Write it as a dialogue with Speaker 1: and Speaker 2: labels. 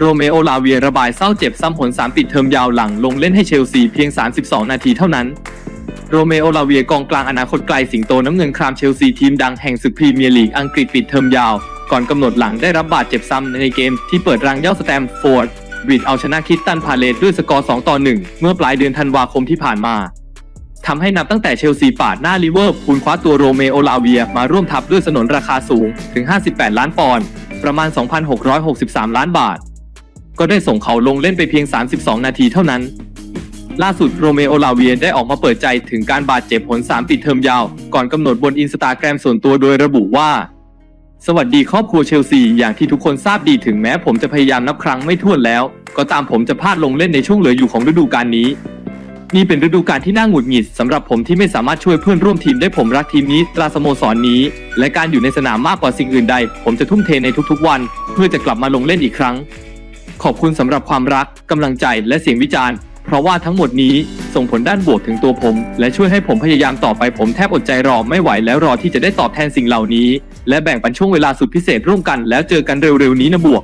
Speaker 1: โรเมโอลาเวียระบายเศร้าเจ็บซ้ำผล3ปิดเทอมยาวหลังลงเล่นให้เชลซีเพียง 32 นาทีเท่านั้น โรเมโอลาเวียกองกลางอนาคตไกลสิงโตน้ำเงินครามเชลซีทีมดังแห่งศึกพรีเมียร์ลีกอังกฤษปิดเทอมยาว ก่อนกำหนดหลังได้รับบาดเจ็บซ้ำในเกมที่เปิดรังเย่าสแตมฟอร์ดบริดเอาชนะคิดตันพาเลตด้วยสกอร์ 2 ต่อ 1 เมื่อปลายเดือนธันวาคมที่ผ่านมาทำให้นับตั้งแต่เชลซีปาดหน้าลิเวอร์พูลคว้าตัวโรเมโอลาเวียมาร่วมทัพด้วยสนนราคาสูงถึง 58 ล้านปอนด์ประมาณ 2,663 ล้านบาท ก็ได้ส่งเขาลงเล่นไปเพียง 32 นาทีเท่านั้น ล่าสุดโรเมโอลาเวียได้ออกมาเปิดใจถึงการบาดเจ็บผล 3 ปิดเทอมยาว ก่อนกำหนดบนอินสตาแกรมส่วนตัวโดยระบุว่า สวัสดีครอบครัวเชลซีอย่างที่ทุกคนทราบดีถึงแม้ผมจะพยายามนับครั้งไม่ถ้วนแล้ว ก็ตามผมจะพลาดลงเล่นในช่วงเหลืออยู่ของฤดูกาลนี้นี่เป็นฤดูกาลที่น่าหงุดหงิดสำหรับผมที่ไม่สามารถช่วยเพื่อนร่วมทีมได้ผมรักทีมนี้ตราสโมสรนนี้ และการอยู่ในสนามมากกว่าสิ่งอื่นใด ผมจะทุ่มเทในทุกๆวัน เพื่อจะกลับมาลงเล่นอีกครั้ง ขอบคุณสำหรับความรักกำลังใจและเสียงวิจารณ์ เพราะว่าทั้งหมดนี้ส่งผลด้านบวกถึงตัวผม และช่วยให้ผมพยายามต่อไปผมแทบอดใจรอไม่ไหวแล้วรอที่จะได้ตอบแทนสิ่งเหล่านี้ และแบ่งปันช่วงเวลาสุดพิเศษร่วมกันแล้วเจอกันเร็วๆนี้นะบวก